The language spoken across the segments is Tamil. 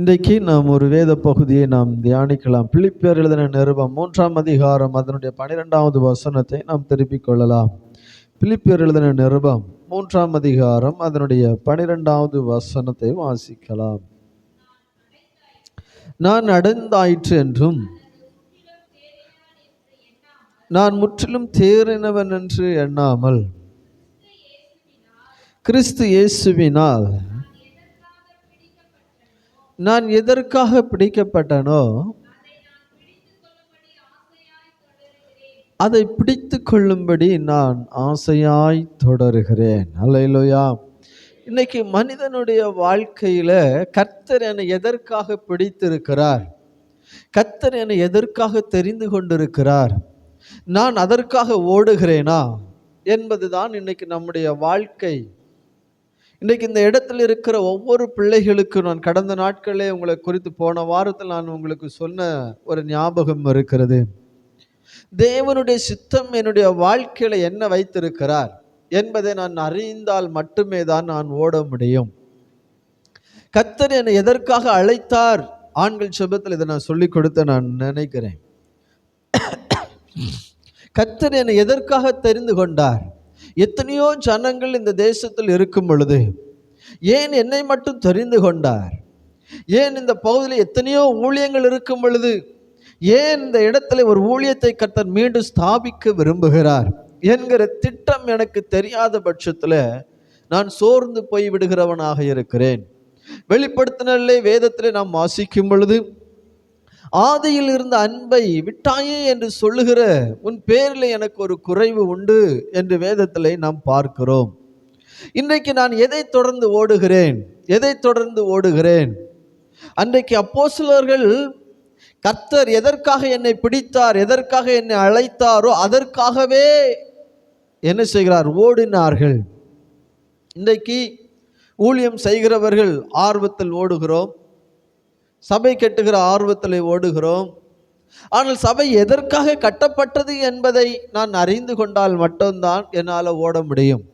இன்றைக்கு நாம் ஒரு வேத பகுதியை நாம் தியானிக்கலாம். பிலிப்பியர் எழுதின நிருபம் மூன்றாம் அதிகாரம் அதனுடைய பனிரெண்டாவது வசனத்தை நாம் திருப்பிக் கொள்ளலாம். பிலிப்பியர் எழுதின நிருபம் மூன்றாம் அதிகாரம் அதனுடைய பனிரெண்டாவது வசனத்தை வாசிக்கலாம். நான் அடைந்தாயிற்று என்றும் நான் முற்றிலும் தேறினவன் என்று எண்ணாமல் கிறிஸ்து இயேசுவினால் நான் எதற்காக பிடிக்கப்பட்டனோ அதை பிடித்து கொள்ளும்படி நான் ஆசையாய் தொடருகிறேன். அல்லையிலோயா இன்னைக்கு மனிதனுடைய வாழ்க்கையில் கர்த்தர் என்னை எதற்காக பிடித்திருக்கிறார்? கர்த்தர் என்னை எதற்காக தெரிந்து கொண்டிருக்கிறார்? நான் அதற்காக ஓடுகிறேனா? என்பதுதான் இன்னைக்கு நம்முடைய வாழ்க்கை. இன்றைக்கு இந்த இடத்துல இருக்கிற ஒவ்வொரு பிள்ளைகளுக்கும் நான் கடந்த நாட்களே உங்களை குறித்து போன வாரத்தில் நான் உங்களுக்கு சொன்ன ஒரு ஞாபகம் இருக்கிறது. தேவனுடைய சித்தம் என்னுடைய வாழ்க்கையில் என்ன வைத்திருக்கிறார் என்பதை நான் அறிந்தால் மட்டுமே தான் நான் ஓட முடியும். கத்தர் என்னை எதற்காக அழைத்தார்? ஆண்கள் சபத்தில் இதை நான் சொல்லிக் கொடுத்த நான் நினைக்கிறேன். கத்தர் என்னை எதற்காக தெரிந்து கொண்டார்? எத்தனையோ ஜனங்கள் இந்த தேசத்தில் இருக்கும் பொழுது ஏன் என்னை மட்டும் தெரிந்து கொண்டார்? ஏன் இந்த பகுதியில் எத்தனையோ ஊழியங்கள் இருக்கும் பொழுது ஏன் இந்த இடத்துல ஒரு ஊழியத்தை கர்த்தர் மீண்டும் ஸ்தாபிக்க விரும்புகிறார் என்கிற திட்டம் எனக்கு தெரியாத பட்சத்தில் நான் சோர்ந்து போய் விடுகிறவனாக இருக்கிறேன். வெளிப்படுத்தினே வேதத்தில் நாம் வாசிக்கும் பொழுது ஆதியில் இருந்த அன்பை விட்டாயே என்று சொல்லுகிற உன் பேரில் எனக்கு ஒரு குறைவு உண்டு என்று வேதத்தில் நாம் பார்க்கிறோம். இன்றைக்கு நான் எதை தொடர்ந்து ஓடுகிறேன்? எதை தொடர்ந்து ஓடுகிறேன்? அன்றைக்கு அப்போசிலர்கள் கர்த்தர் எதற்காக என்னை பிடித்தார்? எதற்காக என்னை அழைத்தாரோ அதற்காகவே என்ன செய்கிறார்? ஓடினார்கள். இன்றைக்கு ஊழியம் செய்கிறவர்கள் ஆர்வத்தில் ஓடுகிறோம். சபை கெட்டுகிற ஆர்வத்தில் ஓடுகிறோம். ஆனால் சபை எதற்காக கட்டப்பட்டது என்பதை நான் அறிந்து கொண்டால் மட்டும்தான் என்னால் ஓட முடியும்.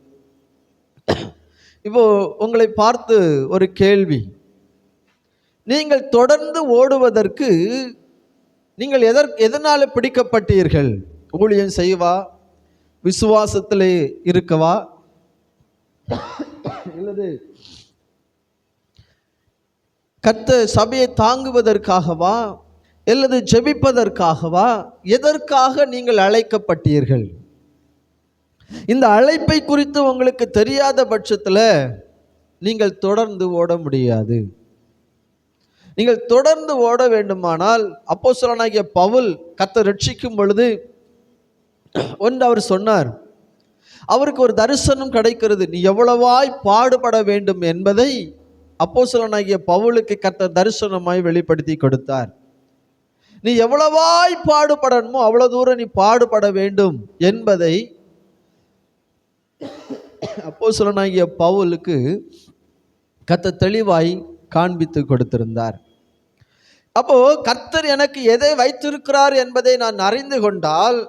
இப்போ உங்களை பார்த்து ஒரு கேள்வி. நீங்கள் தொடர்ந்து ஓடுவதற்கு நீங்கள் எதற் எதனால் பிடிக்கப்பட்டீர்கள்? ஊழியம் செய்வா? விசுவாசத்திலே இருக்கவா? இல்லது கத்த சபையை தாங்குவதற்காகவா அல்லது ஜெபிப்பதற்காகவா? எதற்காக நீங்கள் அழைக்கப்பட்டீர்கள்? இந்த அழைப்பை குறித்து உங்களுக்கு தெரியாத பட்சத்தில் நீங்கள் தொடர்ந்து ஓட முடியாது. நீங்கள் தொடர்ந்து ஓட வேண்டுமானால் அப்போ சொல்லனாகிய பவுல் கத்தை ரட்சிக்கும் பொழுது ஒன்று அவர் சொன்னார் அவருக்கு ஒரு தரிசனம் கிடைக்கிறது. நீ எவ்வளவாய் பாடுபட வேண்டும் என்பதை அப்போசலனாகிய பவுலுக்கு கர்த்தர் தரிசனமாய் வெளிப்படுத்தி கொடுத்தார். நீ எவ்வளவாய் பாடுபடணுமோ அவ்வளவு தூரம் நீ பாடுபட வேண்டும் என்பதை அப்போசலனாகிய பவுலுக்கு கத்த தெளிவாய் காண்பித்து கொடுத்திருந்தார். அப்போ கர்த்தர் எனக்கு எதை வைத்திருக்கிறார் என்பதை நான் அறிந்து கொண்டால்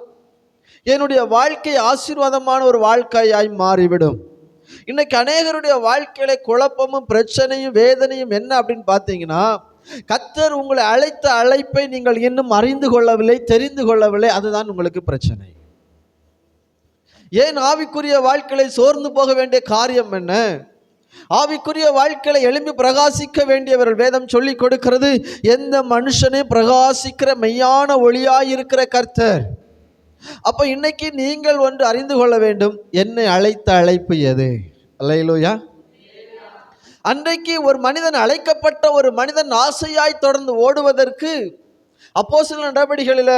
என்னுடைய வாழ்க்கை ஆசீர்வாதமான ஒரு வாழ்க்கையாய் மாறிவிடும். இன்னைக்கு அநேகருடைய வாழ்க்கையில குழப்பமும் பிரச்சனையும் வேதனையும் என்ன அப்படின்னு பார்த்தீங்கன்னா கத்தர் உங்களை அழைத்த அழைப்பை நீங்கள் இன்னும் அறிந்து கொள்ளவில்லை தெரிந்து கொள்ளவில்லை அதுதான் உங்களுக்கு பிரச்சனை. ஏன் ஆவிக்குரிய வாழ்க்கையை சோர்ந்து போக வேண்டிய காரியம் என்ன? ஆவிக்குரிய வாழ்க்கையில எழும்பி பிரகாசிக்க வேண்டியவர்கள் வேதம் சொல்லி கொடுக்கிறது எந்த மனுஷனே பிரகாசிக்கிற மெய்யான ஒளியாயிருக்கிற கர்த்தர். அப்போ இன்னைக்கு நீங்கள் ஒன்று அறிந்து கொள்ள வேண்டும். என்னை அழைத்த அழைப்பு எது? அல்லையிலோயா அன்றைக்கு ஒரு மனிதன் அழைக்கப்பட்ட ஒரு மனிதன் ஆசையாய் தொடர்ந்து ஓடுவதற்கு அப்போ சில நடவடிக்கைகளில்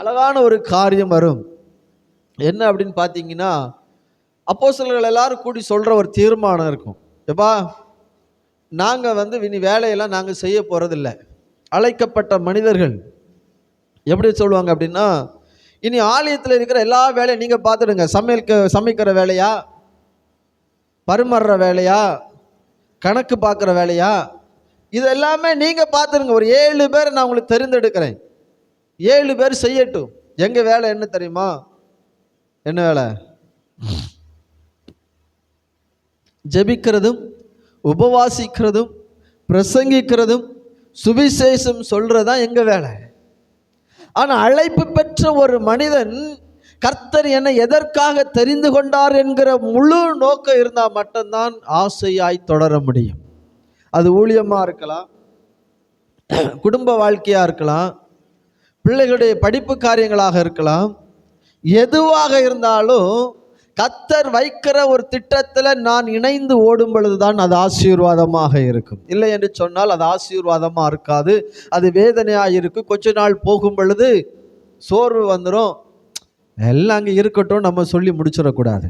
அழகான ஒரு காரியம் வரும். என்ன அப்படின்னு பார்த்தீங்கன்னா அப்போ சிலர்கள் எல்லாரும் கூடி சொல்கிற ஒரு தீர்மானம் இருக்கும். எப்பா நாங்கள் வந்து இனி வேலையெல்லாம் நாங்கள் செய்ய போகிறதில்ல அழைக்கப்பட்ட மனிதர்கள் எப்படி சொல்லுவாங்க அப்படின்னா இனி ஆலயத்தில் இருக்கிற எல்லா வேலையும் நீங்கள் பார்த்துடுங்க. சமையலுக்கு சமைக்கிற வேலையா? பரிமாறுற வேலையா? கணக்கு பார்க்குற வேலையா? இது எல்லாமே நீங்கள் பார்த்துருங்க ஒரு ஏழு பேர் நான் உங்களுக்கு தெரிந்தெடுக்கிறேன். ஏழு பேர் செய்யட்டும். எங்கள் வேலை என்ன தெரியுமா? என்ன வேலை? ஜெபிக்கிறதும் உபவாசிக்கிறதும் பிரசங்கிக்கிறதும் சுவிசேஷம் சொல்கிறது தான் எங்கள் வேலை. ஆனால் அழைப்பு பெற்ற ஒரு மனிதன் கர்த்தர் என்னை எதற்காக தெரிந்து கொண்டார் என்கிற முழு நோக்கம் இருந்தால் மட்டும்தான் ஆசையாய் தொடர முடியும். அது ஊழியமாக இருக்கலாம். குடும்ப வாழ்க்கையாக இருக்கலாம். பிள்ளைகளுடைய படிப்பு காரியங்களாக இருக்கலாம். எதுவாக இருந்தாலும் கத்தர் வைக்கிற ஒரு திட்டத்தில் நான் இணைந்து ஓடும் பொழுதுதான் அது ஆசீர்வாதமாக இருக்கும். இல்லை என்று சொன்னால் அது ஆசீர்வாதமாக இருக்காது. அது வேதனையாக இருக்கும் கொஞ்ச நாள் போகும் பொழுது சோர்வு வந்துடும் எல்லாம் அங்கே இருக்கட்டும் நம்ம சொல்லி முடிச்சிடக்கூடாது.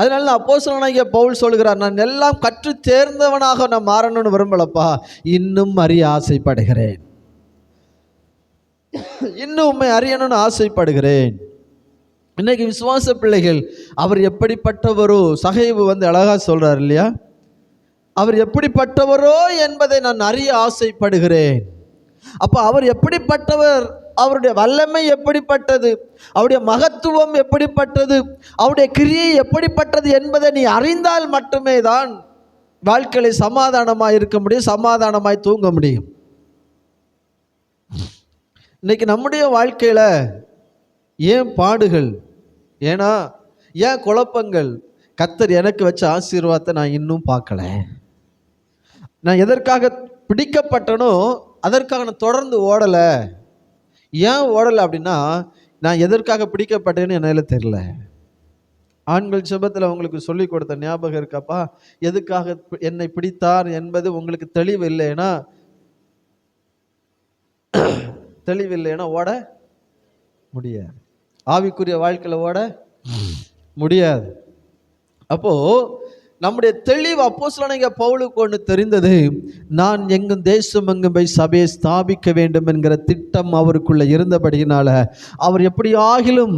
அதனால அப்போஸ்தலனாகிய பவுல் சொல்கிறார் நான் எல்லாம் கற்று தேர்ந்தவனாக நான் மாறணும்னு விரும்பலப்பா. இன்னும் அறிய ஆசைப்படுகிறேன். இன்னும் உண்மை அறியணும்னு ஆசைப்படுகிறேன். இன்னைக்கு விசுவாச பிள்ளைகள் அவர் எப்படிப்பட்டவரோ சகைவு வந்து அழகாக சொல்கிறார் இல்லையா? அவர் எப்படிப்பட்டவரோ என்பதை நான் அறிய ஆசைப்படுகிறேன். அப்போ அவர் எப்படிப்பட்டவர்? அவருடைய வல்லமை எப்படிப்பட்டது? அவருடைய மகத்துவம் எப்படிப்பட்டது? அவருடைய கிரியை எப்படிப்பட்டது என்பதை நீ அறிந்தால் மட்டுமே தான் வாழ்க்கையில் சமாதானமாக இருக்க முடியும் சமாதானமாய் தூங்க முடியும். இன்னைக்கு நம்முடைய வாழ்க்கையில் ஏன் பாடுகள்? ஏன்னா ஏன் குழப்பங்கள்? கத்தர் எனக்கு வச்ச ஆசீர்வாதத்தை நான் இன்னும் பார்க்கல. நான் எதற்காக பிடிக்கப்பட்டனோ அதற்காக நான் தொடர்ந்து ஓடலை. ஏன் ஓடலை அப்படின்னா நான் எதற்காக பிடிக்கப்பட்டேன்னு என்னால் தெரில ஆண்கள் செபத்தில் உங்களுக்கு சொல்லி கொடுத்த ஞாபகம் இருக்காப்பா? எதுக்காக என்னை பிடித்தார் என்பது உங்களுக்கு தெளிவு இல்லைன்னா தெளிவு இல்லைன்னா ஓட முடியாது. ஆவிக்குரிய வாழ்க்கையில் ஓட முடியாது. அப்போ நம்முடைய தெளிவு அப்போஸ்தலனாகிய பவுலுக்கு ஒன்று தெரிந்தது நான் எங்கும் தேசம் எங்கும் போய் சபையை ஸ்தாபிக்க வேண்டும் என்கிற திட்டம் அவருக்குள்ள இருந்தபடியினால அவர் எப்படி ஆகிலும்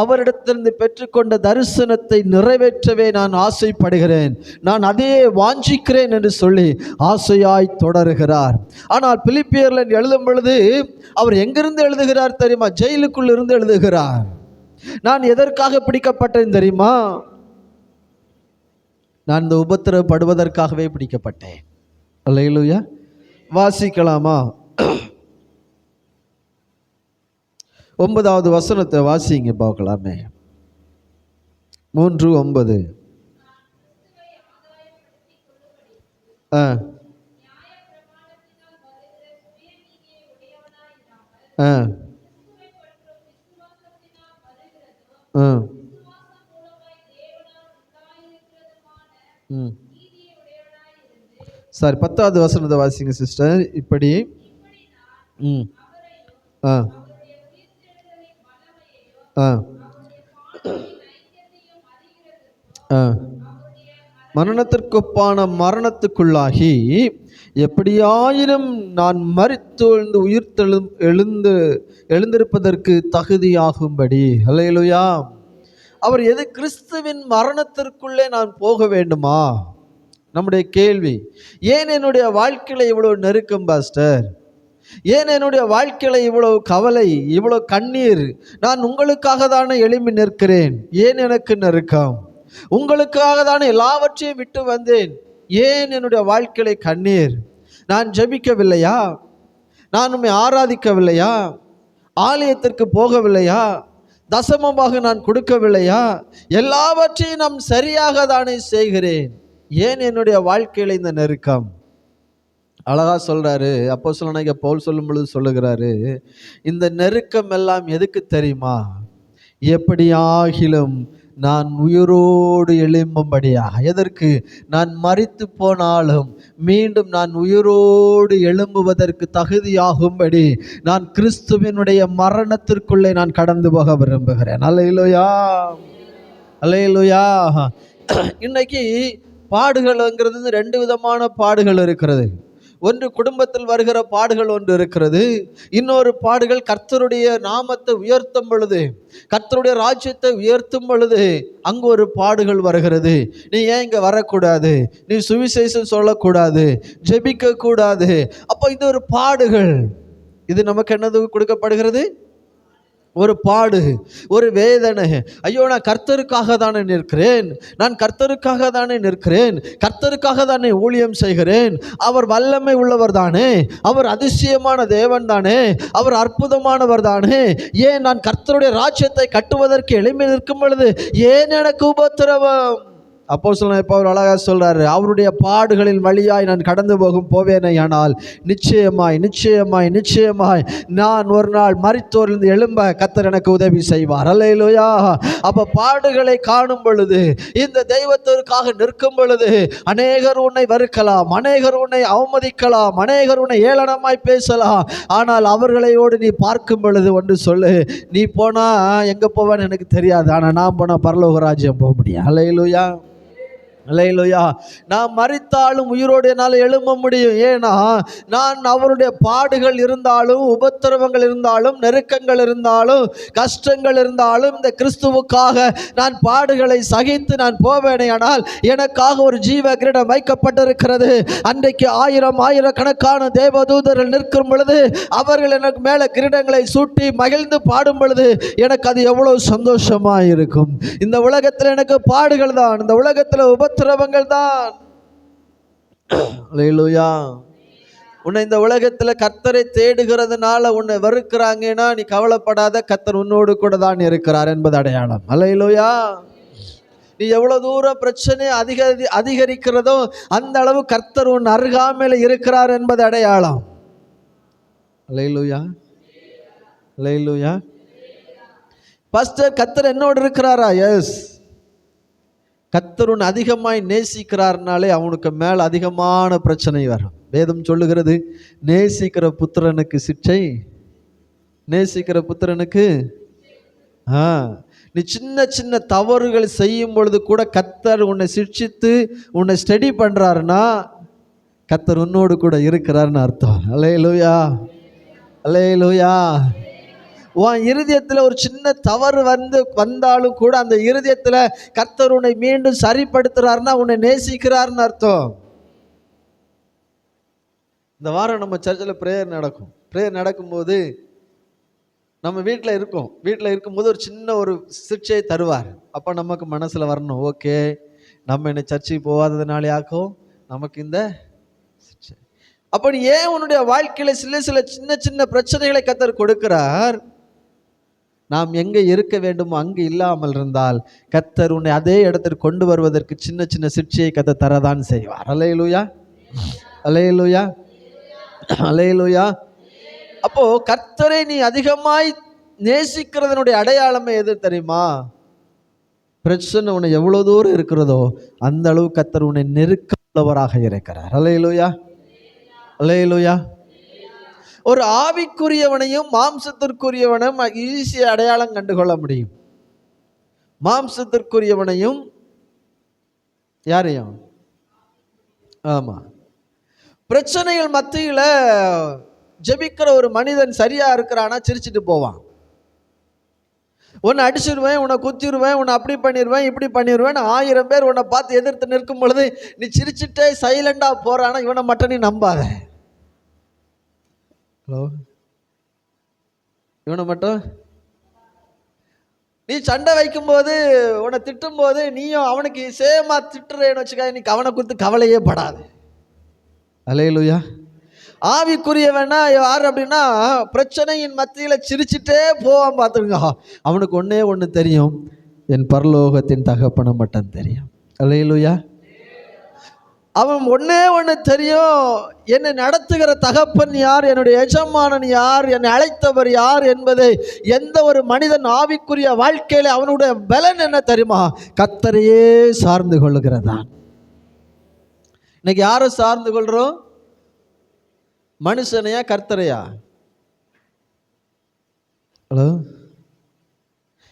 அவரிடத்திலிருந்து பெற்றுக்கொண்ட தரிசனத்தை நிறைவேற்றவே நான் ஆசைப்படுகிறேன். நான் அதையே வாஞ்சிக்கிறேன் என்று சொல்லி ஆசையாய் தொடருகிறார். ஆனால் பிலிப்பியர்ல எழுதும் பொழுது அவர் எங்கிருந்து எழுதுகிறார் தெரியுமா? ஜெயிலுக்குள் இருந்து எழுதுகிறார். நான் எதற்காக பிடிக்கப்பட்டேன் தெரியுமா? நான் இந்த உபத்திரப்படுவதற்காகவே பிடிக்கப்பட்டேன். அல்லையிலுயா வாசிக்கலாமா? ஒன்பதாவது வசனத்தை வாசிங்க பார்க்கலாமே. மூன்று ஒன்பது. ஆ. ஆ. ஆ. சார் பத்தாவது வசனத்தை வாசிங்க சிஸ்டர் இப்படி. ம். ஆ. ஆ. ஆ. மரணத்திற்கொப்பான மரணத்துக்குள்ளாகி எப்படியாயினும் நான் மரித்தொழுந்து உயிர்த்தெழு எழுந்து எழுந்திருப்பதற்கு தகுதியாகும்படி. அல்லையிலுயா அவர் எது கிறிஸ்துவின் மரணத்திற்குள்ளே நான் போக வேண்டுமா? நம்முடைய கேள்வி. ஏன் என்னுடைய வாழ்க்கையில் இவ்வளோ நெருக்கம் பாஸ்டர்? ஏன் என்னுடைய வாழ்க்கையில் இவ்வளவு கவலை இவ்வளோ கண்ணீர்? நான் உங்களுக்காக தானே எழும்பி நிற்கிறேன். ஏன் எனக்கு நெருக்கம்? உங்களுக்காக தானே எல்லாவற்றையும் விட்டு வந்தேன். ஏன் என்னுடைய வாழ்க்கையில கண்ணீர்? நான் ஜெபிக்கவில்லையா? நான் உண்மை ஆராதிக்கவில்லையா? ஆலயத்திற்கு போகவில்லையா? தசமமாக நான் கொடுக்கவில்லையா? எல்லாவற்றையும் நாம் சரியாக தானே செய்கிறேன். ஏன் என்னுடைய வாழ்க்கையில் இந்த நெருக்கம்? அழகா சொல்றாரு. அப்போ சொல்ல பவுல் சொல்லும் பொழுது சொல்லுகிறாரு இந்த நெருக்கம் எல்லாம் எதுக்கு தெரியுமா? எப்படியாகிலும் நான் உயிரோடு எழும்பும்படியாக. எதற்கு? நான் மறித்து போனாலும் மீண்டும் நான் உயிரோடு எழும்புவதற்கு தகுதியாகும்படி. நான் கிறிஸ்துவினுடைய மரணத்திற்குள்ளே நான் கடந்து போக விரும்புகிறேன். அல்லையிலோயா அல்லையிலோயா இன்னைக்கு பாடுகள்ங்கிறது வந்து ரெண்டு விதமான பாடுகள் இருக்கிறது. ஒன்று குடும்பத்தில் வருகிற பாடுகள் ஒன்று இருக்கிறது. இன்னொரு பாடுகள் கர்த்தருடைய நாமத்தை உயர்த்தும் பொழுது கர்த்தருடைய ராஜ்யத்தை உயர்த்தும் பொழுது அங்கு ஒரு பாடுகள் வருகிறது. நீ ஏன் இங்கே வரக்கூடாது? நீ சுவிசேஷம் சொல்லக்கூடாது ஜெபிக்க கூடாது அப்போ இது ஒரு பாடுகள். இது நமக்கு என்னது கொடுக்கப்படுகிறது? ஒரு பாடு ஒரு வேதனை. ஐயோ நான் கர்த்தருக்காக தானே நிற்கிறேன். நான் கர்த்தருக்காக தானே நிற்கிறேன். கர்த்தருக்காக தானே ஊழியம் செய்கிறேன். அவர் வல்லமை உள்ளவர் தானே. அவர் அதிசயமான தேவன் தானே. அவர் அற்புதமானவர் தானே. ஏன் நான் கர்த்தருடைய ராஜ்யத்தை கட்டுவதற்கு எளிமை நிற்கும் பொழுது ஏன் எனக்கு உபத்திரவம்? அப்போ சொல்ல இப்போ அவர் அழகாக சொல்கிறாரு அவருடைய பாடுகளின் வழியாய் நான் கடந்து போகும் போவேனே ஆனால் நிச்சயமாய் நிச்சயமாய் நிச்சயமாய் நான் ஒரு நாள் மறித்தோர்ந்து எழும்ப கத்தர் எனக்கு உதவி செய்வார். அல்லையிலோயா அப்போ பாடுகளை காணும் பொழுது இந்த தெய்வத்திற்காக நிற்கும் பொழுது அநேகர் உன்னை வறுக்கலாம் அநேகர் உன்னை அவமதிக்கலாம் அநேகர் உன்னை ஏளனமாய் பேசலாம். ஆனால் அவர்களையோடு நீ பார்க்கும் பொழுது ஒன்று சொல்லு நீ போனால் எங்கே போவேன்னு எனக்கு தெரியாது ஆனால் நான் போனால் பரலோகராஜ்யம் போக முடியும். அல்லையிலோயா அல்லையிலோயா நான் மறித்தாலும் உயிரோடு என்னால் எழும்ப முடியும். ஏன்னா நான் அவருடைய பாடுகள் இருந்தாலும் உபத்திரவங்கள் இருந்தாலும் நெருக்கங்கள் இருந்தாலும் கஷ்டங்கள் இருந்தாலும் இந்த கிறிஸ்துவுக்காக நான் பாடுகளை சகித்து நான் போவேனே. ஆனால் எனக்காக ஒரு ஜீவ கிரீடம் வைக்கப்பட்டிருக்கிறது. அன்றைக்கு ஆயிரம் ஆயிரக்கணக்கான தேவதூதர்கள் நிற்கும் பொழுது அவர்கள் எனக்கு மேலே கிரீடங்களை சூட்டி மகிழ்ந்து பாடும் பொழுது எனக்கு அது எவ்வளவு சந்தோஷமாக இருக்கும் இந்த உலகத்தில் எனக்கு பாடுகள் தான். இந்த உலகத்தில் உபத்திரவங்கள் தான் உன்னை இந்த உலகத்தில் கர்த்தரை தேடுகிறதுனால உன்னை வெறுக்கிறாங்கன்னா நீ கவலைப்படாத கர்த்தர் உன்னோடு கூட தான் இருக்கிறார் என்பது அடையாளம். அல்லையிலோயா நீ எவ்வளோ தூரம் பிரச்சனை அதிகரி அதிகரிக்கிறதோ அந்த அளவு கர்த்தர் உன் அருகாமையில் இருக்கிறார் என்பது அடையாளம். அல்லையிலூயா அல்லையிலூயா ஃபஸ்ட்டு கர்த்தர் என்னோடு இருக்கிறாரா? எஸ் கத்தருன் உன் அதிகமாய் நேசிக்கிறார்னாலே அவனுக்கு மேல் அதிகமான பிரச்சனை வரும். வேதம் சொல்லுகிறது நேசிக்கிற புத்திரனுக்கு சிக்ஷை. நேசிக்கிற புத்திரனுக்கு ஆ நீ சின்ன சின்ன தவறுகள் செய்யும் பொழுது கூட கத்தர் உன்னை சிக்ஷித்து உன்னை ஸ்டடி பண்ணுறாருன்னா கத்தர் உன்னோடு கூட இருக்கிறாருன்னு அர்த்தம். அலே லூயா அலே லூயா உன் இருதயத்தில் ஒரு சின்ன தவறு வந்து வந்தாலும் கூட அந்த இருதயத்தில் கர்த்தர் உன்னை மீண்டும் சரிப்படுத்துகிறாருன்னா உன்னை நேசிக்கிறாருன்னு அர்த்தம். இந்த வாரம் நம்ம சர்ச்சில் ப்ரேயர் நடக்கும். ப்ரேயர் நடக்கும்போது நம்ம வீட்டில் இருக்கோம். வீட்டில் இருக்கும்போது ஒரு சின்ன ஒரு சிக்ஷையை தருவார். அப்போ நமக்கு மனசில் வரணும். ஓகே நம்ம என்ன சர்ச்சுக்கு போகாததுனாலேயாக்கும் நமக்கு இந்த சிகிச்சை. அப்படி ஏன் உன்னுடைய வாழ்க்கையில் சில சில சின்ன சின்ன பிரச்சனைகளை கத்தர் கொடுக்கிறார்? நாம் எங்கே இருக்க வேண்டுமோ அங்கு இல்லாமல் இருந்தால் கத்தர் உன்னை அதே இடத்திற்கு கொண்டு வருவதற்கு சின்ன சின்ன சிக்ஷையை கத்த தரதான் செய்வார். அலையலுயா அலையலுயா அலையலுயா அப்போ கர்த்தரை நீ அதிகமாய் நேசிக்கிறதனுடைய அடையாளமே எது தெரியுமா? பிரச்சனை உன்னை எவ்வளோ தூரம் இருக்கிறதோ அந்த அளவு கத்தர் உன்னை நெருக்க உள்ளவராக இருக்கிறார். அலையலுயா அலையலுயா ஒரு ஆவிக்குரியவனையும் மாம்சத்திற்குரியவனும் ஈஸியாக அடையாளம் கண்டுகொள்ள முடியும். மாம்சத்திற்குரியவனையும் யாரையும் ஆமாம் பிரச்சனைகள் மத்தியில் ஜெபிக்கிற ஒரு மனிதன் சரியா இருக்கிறானா சிரிச்சுட்டு போவான். உன்னை அடிச்சிருவேன் உன்னை குத்திடுவேன் உன்னை அப்படி பண்ணிடுவேன் இப்படி பண்ணிடுவேன் ஆயிரம் பேர் உன்னை பார்த்து எதிர்த்து நிற்கும் பொழுது நீ சிரிச்சிட்டே சைலண்டாக போகிறானா இவனை மட்டும் நீ நம்பாத. ஹலோ இவனை மட்டும்? நீ சண்டை வைக்கும்போது உன்னை திட்டும்போது நீயும் அவனுக்கு சேமா திட்டுறேன்னு வச்சுக்க நீ அவனை குறித்து கவலையே படாது. அலையலுயா ஆவிக்குரியவனா யார் அப்படின்னா பிரச்சனையின் மத்தியில் சிரிச்சிட்டே போவான் பார்த்துருங்க அவனுக்கு ஒன்றே ஒன்று தெரியும். என் பரலோகத்தின் தகப்பனை மட்டும் தெரியும். அலையலுயா அவன் ஒன்றே ஒன்று தெரியும். என்னை நடத்துகிற தகப்பன் யார்? என்னுடைய எஜமானன் யார்? என்னை அழைத்தவர் யார் என்பதை எந்த ஒரு மனிதன் ஆவிக்குரிய வாழ்க்கையில் அவனுடைய பலன் என்ன தெரியுமா? கத்தரையே சார்ந்து கொள்ளுகிறதான். இன்னைக்கு யாரை சார்ந்து கொள்கிறோம் மனுஷனையா கர்த்தரையா? ஹலோ?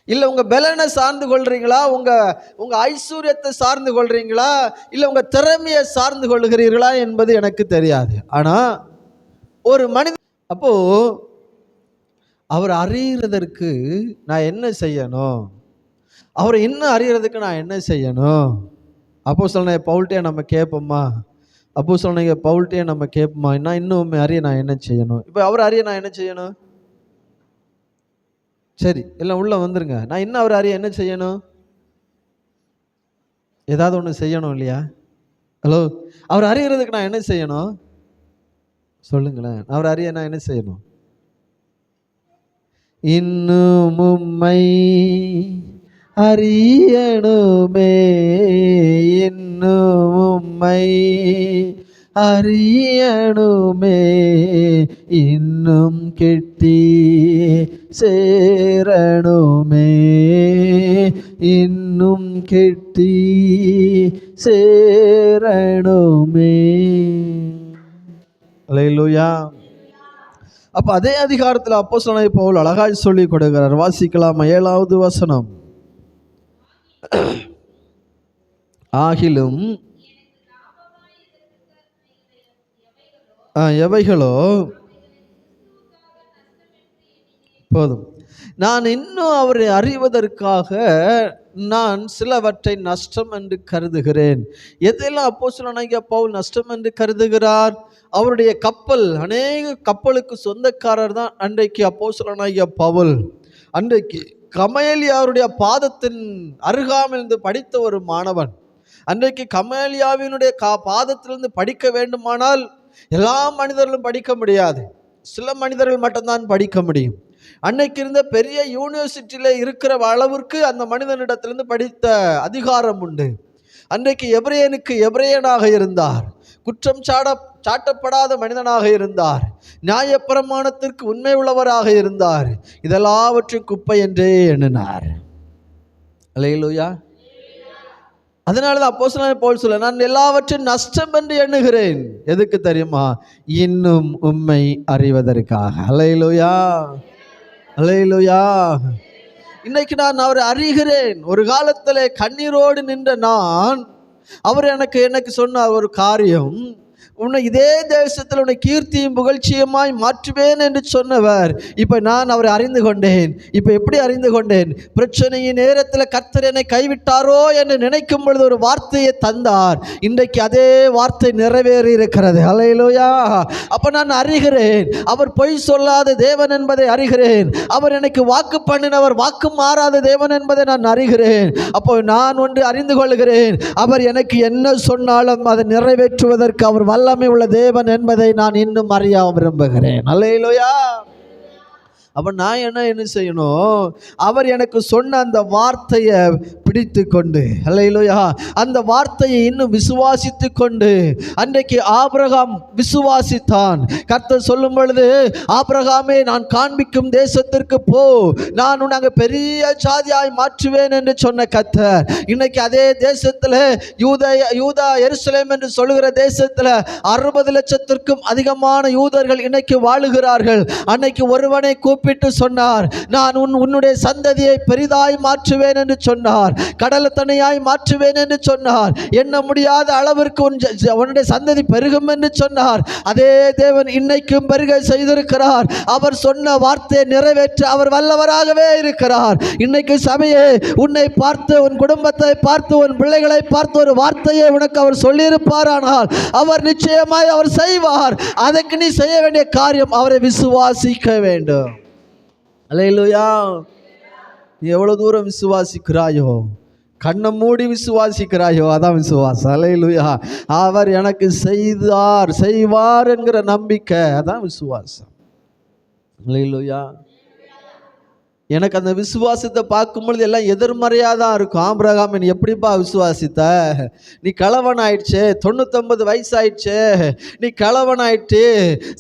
இல்லை உங்கள் பலனை சார்ந்து கொள்கிறீங்களா உங்கள் உங்கள் ஐஸ்வர்யத்தை சார்ந்து கொள்கிறீங்களா இல்லை உங்கள் திறமையை சார்ந்து கொள்கிறீர்களா என்பது எனக்கு தெரியாது. ஆனால் ஒரு மனித அப்போது அவர் அறிகிறதற்கு நான் என்ன செய்யணும்? அவரை இன்னும் அறிகிறதுக்கு நான் என்ன செய்யணும்? அப்போ சொன்ன பவுல்ட்டே நம்ம கேட்போமா? அப்போ சொன்னீங்க பவுல்ட்டே நம்ம கேட்போமா? இன்னும் இன்னும் அறிய நான் என்ன செய்யணும்? இப்போ அவர் அறிய நான் என்ன செய்யணும்? சரி எல்லாம் உள்ளே வந்துருங்க. நான் இன்னும் அவர் அறிய என்ன செய்யணும்? ஏதாவது ஒன்று செய்யணும் இல்லையா? ஹலோ அவர் அறியறதுக்கு நான் என்ன செய்யணும்? சொல்லுங்களேன். அவர் அறிய நான் என்ன செய்யணும்? இன்னும் உம்மை அறியணுமே. இன்னும் உம்மை அறியணுமே. இன்னும் கெட்டி சே அல்லேலூயா அப்போ அதே அதிகாரத்தில் அப்போ பவுல் அழகாய் சொல்லி கொடுக்கிறார். வாசிக்கலாம்? ஏழாவது வசனம். ஆகிலும் எவைகளோ போதும். நான் இன்னும் அவரை அறிவதற்காக நான் சிலவற்றை நஷ்டம் என்று கருதுகிறேன். எதெல்லாம் அப்போ பவுல் நஷ்டம் என்று கருதுகிறார்? அவருடைய கப்பல் அநேக கப்பலுக்கு சொந்தக்காரர் தான் அன்றைக்கு அப்போ பவுல். அன்றைக்கு கமேலியாருடைய பாதத்தின் அருகாமிலிருந்து படித்த ஒரு மாணவன். அன்றைக்கு கமேலியாவினுடைய கா பாதத்திலிருந்து படிக்க வேண்டுமானால் எல்லா மனிதர்களும் படிக்க முடியாது. சில மனிதர்கள் மட்டும்தான் படிக்க முடியும். அன்னைக்கு இருந்த பெரிய யூனிவர்சிட்டியில் இருக்கிற அளவிற்கு அந்த மனிதனிடத்திலிருந்து படித்த அதிகாரம் உண்டு. அன்றைக்கு எப்ரேயனுக்கு எப்ரேயனாக இருந்தார். குற்றம் சாட சாட்டப்படாத மனிதனாக இருந்தார். நியாயப்பிரமாணத்திற்கு உண்மை உள்ளவராக இருந்தார். இதெல்லாவற்றையும் குப்பை என்றே எண்ணினார். அலையலூயா அதனால தான் அப்போஸனா போல் சொல்ல நான் எல்லாவற்றையும் நஷ்டம் என்று எண்ணுகிறேன். எதுக்கு தெரியுமா? இன்னும் உண்மை அறிவதற்காக. அலையிலுயா அலையிலுயா இன்னைக்கு நான் அவரை அறிகிறேன். ஒரு காலத்தில் கண்ணீரோடு நின்ற நான் அவர் எனக்கு எனக்கு சொன்ன ஒரு காரியம் உன்னை இதே தேசத்தில் உன்னை கீர்த்தியும் புகழ்ச்சியுமாய் மாற்றுவேன் என்று சொன்னவர். இப்போ நான் அவரை அறிந்து கொண்டேன். இப்போ எப்படி அறிந்து கொண்டேன்? பிரச்சனையின் நேரத்தில் கர்த்தர் என்னை கைவிட்டாரோ என்று நினைக்கும் பொழுது ஒரு வார்த்தையை தந்தார். இன்றைக்கு அதே வார்த்தை நிறைவேறி இருக்கிறது. அலையிலோயா அப்போ நான் அறிகிறேன். அவர் பொய் சொல்லாத தேவன் என்பதை அறிகிறேன். அவர் எனக்கு வாக்கு பண்ணினவர் வாக்கு மாறாத தேவன் என்பதை நான் அறிகிறேன். அப்போ நான் ஒன்று அறிந்து கொள்கிறேன். அவர் எனக்கு என்ன சொன்னாலும் அதை நிறைவேற்றுவதற்கு அவர் வல்ல வல்லமை உள்ள தேவன் என்பதை நான் இன்னும் அறிய விரும்புகிறேன். அல்லையிலோயா அப்போ நான் என்ன என்ன செய்யணும்? அவர் எனக்கு சொன்ன அந்த வார்த்தையை பிடித்து கொண்டு அல்லையிலோயா அந்த வார்த்தையை இன்னும் விசுவாசித்து கொண்டு அன்றைக்கு ஆபிரகாம் விசுவாசித்தான். கர்த்தர் சொல்லும் பொழுது ஆபிரகாமே நான் காண்பிக்கும் தேசத்திற்கு போ. நான் உன்னை அங்கே பெரிய சாதியாய் மாற்றுவேன் என்று சொன்ன கர்த்தர். இன்னைக்கு அதே தேசத்தில் யூத யூதா எருசலேம் என்று சொல்லுகிற தேசத்தில் அறுபது லட்சத்திற்கும் அதிகமான யூதர்கள் இன்னைக்கு வாழுகிறார்கள். அன்னைக்கு ஒருவனை கூப்பிட்டு சொன்னார் நான் உன் உன்னுடைய சந்ததியை பெரிதாய் மாற்றுவேன் என்று சொன்னார். கடலை தனியாய் மாற்றுவேன் என்று சொன்னார். எண்ண முடியாத அளவிற்கு உன் உன்னுடைய சந்ததி பெருகும் என்று சொன்னார். அதே தேவன் இன்னைக்கும் பெருக செய்திருக்கிறார். அவர் சொன்ன வார்த்தையை நிறைவேற்ற அவர் வல்லவராகவே இருக்கிறார். இன்னைக்கு சபையே உன்னை பார்த்து உன் குடும்பத்தை பார்த்து உன் பிள்ளைகளை பார்த்து ஒரு வார்த்தையை உனக்கு அவர் சொல்லியிருப்பாரானால் அவர் நிச்சயமாய் அவர் செய்வார். அதற்கு நீ செய்ய வேண்டிய காரியம் அவரை விசுவாசிக்க வேண்டும். அல்லேலூயா நீ எவ்வளோ தூரம் விசுவாசிக்கிறாயோ கண்ணை மூடி விசுவாசிக்கிறாயோ அதான் விசுவாசம். அலையிலுயா அவர் எனக்கு செய்தார் செய்வார் என்கிற நம்பிக்கை அதான் விசுவாசம். அலையிலுயா எனக்கு அந்த விசுவாசத்தை பார்க்கும்பொழுது எல்லாம் எதிர்மறையாக தான் இருக்கும். ஆம்பிரகாம் நீ எப்படிப்பா விசுவாசித்த? நீ கலவன் ஆயிடுச்சே தொண்ணூத்தொன்பது வயசாயிடுச்சே. நீ கலவன் ஆயிட்டு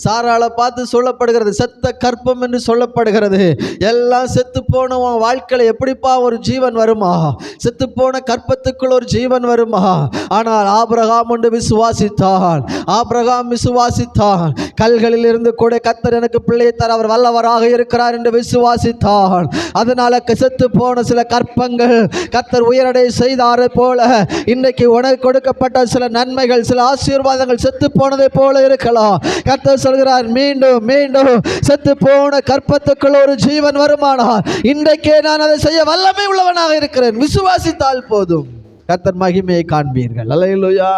சாராளை பார்த்து சொல்லப்படுகிறது செத்த கற்பம் என்று சொல்லப்படுகிறது. எல்லாம் செத்து போன உன் வாழ்க்கையில் எப்படிப்பா ஒரு ஜீவன் வருமா? செத்து போன கற்பத்துக்குள் ஒரு ஜீவன் வருமா? ஆனால் ஆபிரகாம் ஒன்று விசுவாசித்தான். ஆபிரகாம் விசுவாசித்தான். கல்களில் இருந்து கூட கத்தர் எனக்கு பிள்ளையை தர அவர் வல்லவராக இருக்கிறார் என்று விசுவாசித்தான். அதனால செத்து போன சில கற்பங்கள் கத்தர் உயரடை செய்தாரை போல இன்றைக்கு உனக்கு கொடுக்கப்பட்ட சில நன்மைகள் சில ஆசீர்வாதங்கள் செத்து போனதை போல இருக்கலாம். கத்தர் சொல்கிறார் மீண்டும் மீண்டும் செத்து போன கற்பத்துக்குள் ஒரு ஜீவன் வருமானார் இன்றைக்கே நான் அதை செய்ய வல்லமை உள்ளவனாக இருக்கிறேன். விசுவாசித்தால் போதும். கத்தர் மகிமையை காண்பீர்கள். அலையிலுயா.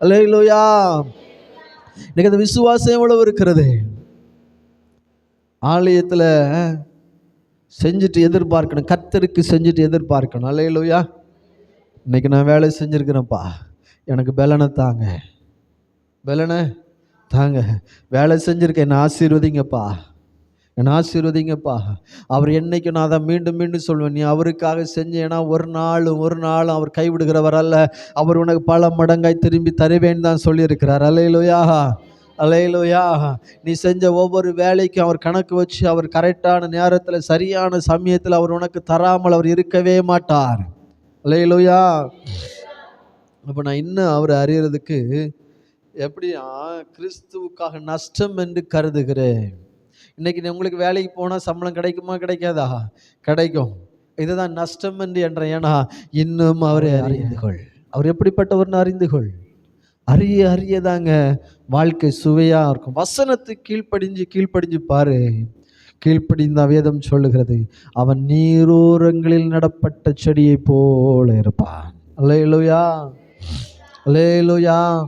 அலையிலுயா. இன்னைக்கு அந்த விசுவாசம் எவ்வளவு இருக்கிறது? ஆலயத்தில் செஞ்சுட்டு எதிர்பார்க்கணும். கத்தருக்கு செஞ்சுட்டு எதிர்பார்க்கணும். அல்லையிலோயா இன்னைக்கு நான் வேலை செஞ்சுருக்கிறேன்ப்பா. எனக்கு பலனை தாங்க. பலனை தாங்க. வேலை செஞ்சுருக்கேன் என்ன ஆசீர்வதிங்கப்பா. என்னை ஆசீர்வதிங்கப்பா. அவர் என்னைக்கு நான் அதை மீண்டும் மீண்டும் சொல்வேன். நீ அவருக்காக செஞ்சேன்னா ஒரு நாளும் ஒரு நாளும் அவர் கைவிடுகிறவர் அல்ல. அவர் உனக்கு பல மடங்காய் திரும்பி தருவேன்னு தான் சொல்லியிருக்கிறார். அலையிலோயா அலையிலோயா நீ செஞ்ச ஒவ்வொரு வேலைக்கும் அவர் கணக்கு வச்சு அவர் கரெக்டான நேரத்தில் சரியான சமயத்தில் அவர் உனக்கு தராமல் அவர் இருக்கவே மாட்டார். அலையிலோயா அப்போ நான் இன்னும் அவர் அறியறதுக்கு எப்படியா கிறிஸ்துவுக்காக நஷ்டம் என்று கருதுகிறேன். இன்னைக்கு நீ உங்களுக்கு வேலைக்கு போனால் சம்பளம் கிடைக்குமா கிடைக்காதா? கிடைக்கும். இதுதான் நஷ்டம் என்று என்ற ஏன்னா இன்னும் அவரை அறிந்து கொள். அவர் எப்படிப்பட்டவர்னு அறிந்து கொள். அறிய அறியதாங்க. வாழ்க்கை சுவையா இருக்கும். வசனத்துக்கு கீழ்ப்படிஞ்சு கீழ்ப்படிஞ்சு பாரு. கீழ்ப்படிந்த வேதம் சொல்லுகிறது. அவன் நீரோரங்களில் நடப்பட்ட செடியை போல இருப்பான். அல்லேலூயா. அல்லேலூயா.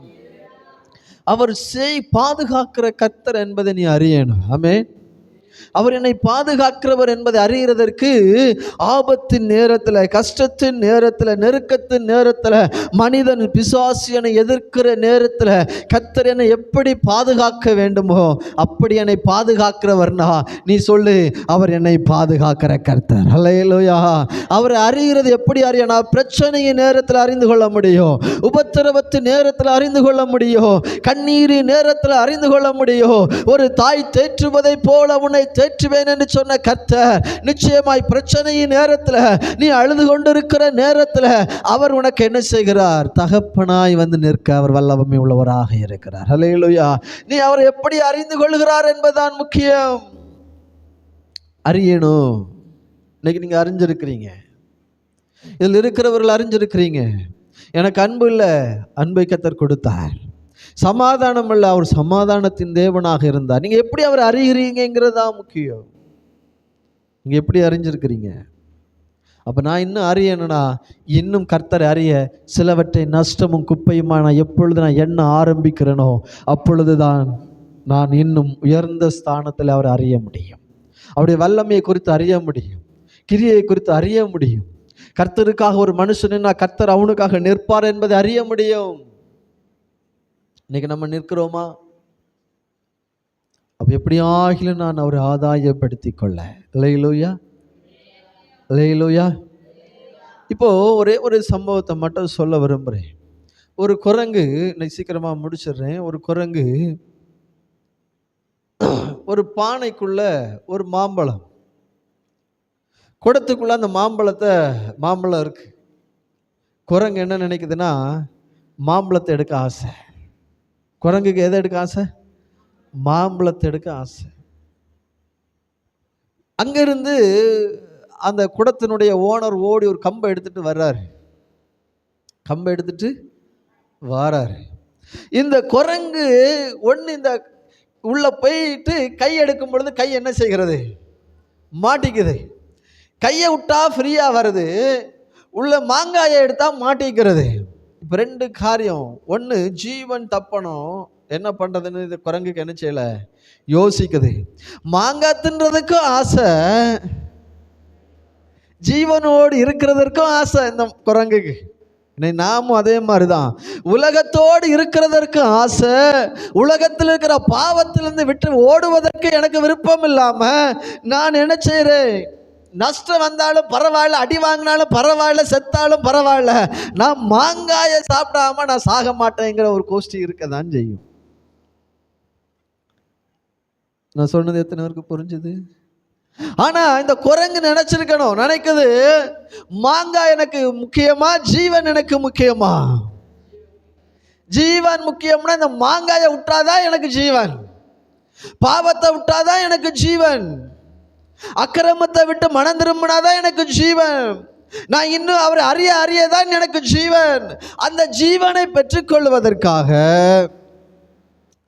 அவர் செய் பாதுகாக்கிற கர்த்தர் என்பதை நீ அறியணும். ஆமே அவர் என்னை பாதுகாக்கிறவர் என்பதை அறிகிறதற்கு ஆபத்தின் நேரத்தில் கஷ்டத்தின் நேரத்தில் நெருக்கத்தின் நேரத்தில் மனிதன் பிசாசியனை எதிர்க்கிற நேரத்தில் கர்த்தர் என்னை எப்படி பாதுகாக்க வேண்டுமோ அப்படி என்னை பாதுகாக்கிறவர்னா நீ சொல்லு அவர் என்னை பாதுகாக்கிற கர்த்தர். அல்லையிலோயா அவரை அறிகிறது எப்படி அறியனா பிரச்சனையின் நேரத்தில் அறிந்து கொள்ள முடியும் உபத்திரவத்தின் நேரத்தில் அறிந்து கொள்ள முடியும் கண்ணீரின் நேரத்தில் அறிந்து கொள்ள முடியும் ஒரு தாய் தேற்றுவதை போல உன்னை தேற்றுவேன் என்று சொன்ன கர்த்தர் நிச்சயமாய் பிரச்சனையின் நேரத்தில் நீ அழுது கொண்டிருக்கிற நேரத்தில் அவர் உனக்கு என்ன செய்கிறார்? தகப்பனாய் வந்து நிற்க அவர் வல்லவமை உள்ளவராக இருக்கிறார். ஹalleluya நீ அவர் எப்படி அறிந்து கொள்கிறார் என்பதுதான் முக்கியம். அறியணும். இன்னைக்கு நீங்கள் அறிஞ்சிருக்கிறீங்க. இதில் இருக்கிறவர்கள் அறிஞ்சிருக்கிறீங்க. எனக்கு அன்பு இல்லை. அன்பை கத்தர் கொடுத்தார். சமாதானம் இல்லை அவர் சமாதானத்தின் தேவனாக இருந்தார். நீங்கள் எப்படி அவர் அறிகிறீங்கிறது தான் முக்கியம். நீங்கள் எப்படி அறிஞ்சிருக்கிறீங்க? அப்போ நான் இன்னும் அறியணும்னா இன்னும் கர்த்தரை அறிய சிலவற்றை நஷ்டமும் குப்பையுமா நான் எப்பொழுது நான் என்ன ஆரம்பிக்கிறேனோ அப்பொழுது தான் நான் இன்னும் உயர்ந்த ஸ்தானத்தில் அவரை அறிய முடியும். அவருடைய வல்லமையை குறித்து அறிய முடியும். கிரியை குறித்து அறிய முடியும். கர்த்தருக்காக ஒரு மனுஷன் கர்த்தர் அவனுக்காக நிற்பார் என்பதை அறிய முடியும். இன்னைக்கு நம்ம நிற்கிறோமா? அப்போ எப்படியாகிலும் நான் அவரை ஆதாயப்படுத்தி கொள்ள இல்லையிலோயா இல்லையிலோயா இப்போ ஒரே ஒரு சம்பவத்தை மட்டும் சொல்ல விரும்புகிறேன் ஒரு குரங்கு இன்னைக்கு சீக்கிரமாக முடிச்சிடுறேன். ஒரு குரங்கு ஒரு பானைக்குள்ள ஒரு மாம்பழம். குடத்துக்குள்ள அந்த மாம்பழத்தை மாம்பழம் இருக்கு. குரங்கு என்ன நினைக்குதுன்னா மாம்பழத்தை எடுக்க ஆசை. குரங்குக்கு எதை எடுக்க ஆசை? மாம்பழத்தை எடுக்க ஆசை. அங்கிருந்து அந்த குடத்தினுடைய ஓனர் ஓடி ஒரு கம்பை எடுத்துட்டு வர்றாரு. கம்பை எடுத்துட்டு வாராரு. இந்த குரங்கு ஒன்று இந்த உள்ள போயிட்டு கை எடுக்கும் பொழுது கை என்ன செய்கிறது? மாட்டிக்குது. கையை விட்டா ஃப்ரீயாக வருது. உள்ள மாங்காயை எடுத்தால் மாட்டிக்கிறது. இப்போ ரெண்டு காரியம். ஒன்று ஜீவன் தப்பணும். என்ன பண்ணுறதுன்னு இது குரங்குக்கு என்ன செய்யலை யோசிக்குது. மாங்காய் தின்றதுக்கும் ஆசை. ஜீவனோடு இருக்கிறதற்கும் ஆசை இந்த குரங்குக்கு. நாமும் அதே மாதிரி தான் உலகத்தோடு இருக்கிறதற்கு ஆசை. உலகத்தில் இருக்கிற பாவத்திலிருந்து விட்டு ஓடுவதற்கு எனக்கு விருப்பம் இல்லாமல் நான் என்ன செய்கிறேன் நஷ்டம் வந்தாலும் பரவாயில்ல அடி வாங்கினாலும் பரவாயில்ல செத்தாலும் பரவாயில்ல. நான் மாங்காயை சாப்பிடாம நான் சாக மாட்டேங்கிற ஒரு கோஷ்டி இருக்க தான் செய்யும். நான் சொன்னது எத்தனை பேருக்கு புரிஞ்சுது? ஆனா இந்த குரங்கு நினைச்சிருக்கணும் நினைக்குது மாங்காய் எனக்கு முக்கியமா ஜீவன் எனக்கு முக்கியமா? ஜீவன் முக்கியம்னா இந்த மாங்காயை விட்டாதான் எனக்கு ஜீவன். பாவத்தை விட்டாதான் எனக்கு ஜீவன். அக்கிரமத்தை விட்டு மனம் திரும்பினாதான் எனக்கு ஜீவன். நான் இன்னும் அவர் அறிய அறியதான் எனக்கு ஜீவன். அந்த ஜீவனை பெற்றுக்கொள்வதற்காக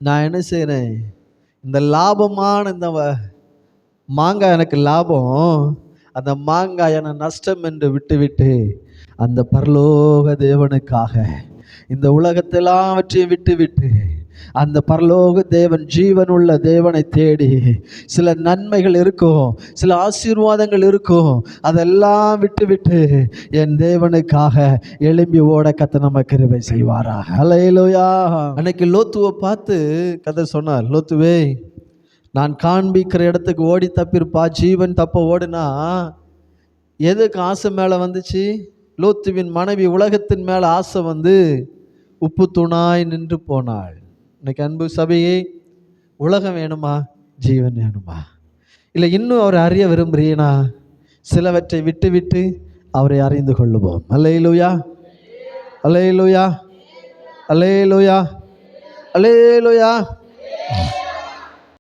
நான் என்ன செய்கிறேன்? இந்த லாபமான இந்த மாங்காய் எனக்கு லாபம். அந்த மாங்காய் என நஷ்டம் என்று விட்டுவிட்டு அந்த பரலோக தேவனுக்காக இந்த உலகத்தெல்லாவற்றையும் விட்டுவிட்டு அந்த பரலோக தேவன் ஜீவனுள்ள தேவனை தேடி சில நன்மைகள் இருக்கும் சில ஆசீர்வாதங்கள் இருக்கும். அதெல்லாம் விட்டு விட்டு என் தேவனுக்காக எழும்பி ஓட கத்த நம்ம கிருபை செய்வாரா அலையிலோயா அன்னைக்கு லோத்துவை பார்த்து கதை சொன்னார் லோத்துவே நான் காண்பிக்கிற இடத்துக்கு ஓடி தப்பிருப்பா ஜீவன் தப்ப ஓடுனா எதுக்கு ஆசை மேலே வந்துச்சு? லோத்துவின் மனைவி உலகத்தின் மேலே ஆசை வந்து உப்பு துணாய் நின்று போனாள். இன்னைக்கு அன்பு சபையே உலகம் வேணுமா? ஜீவன் வேணுமா? இல்லை இன்னும் அவரை அறிய விரும்புகிறீனா? சிலவற்றை விட்டு விட்டு அவரை அறிந்து கொள்ளுவோம். அல்லேலூயா. அல்லேலூயா. அல்லேலூயா. அல்லேலூயா.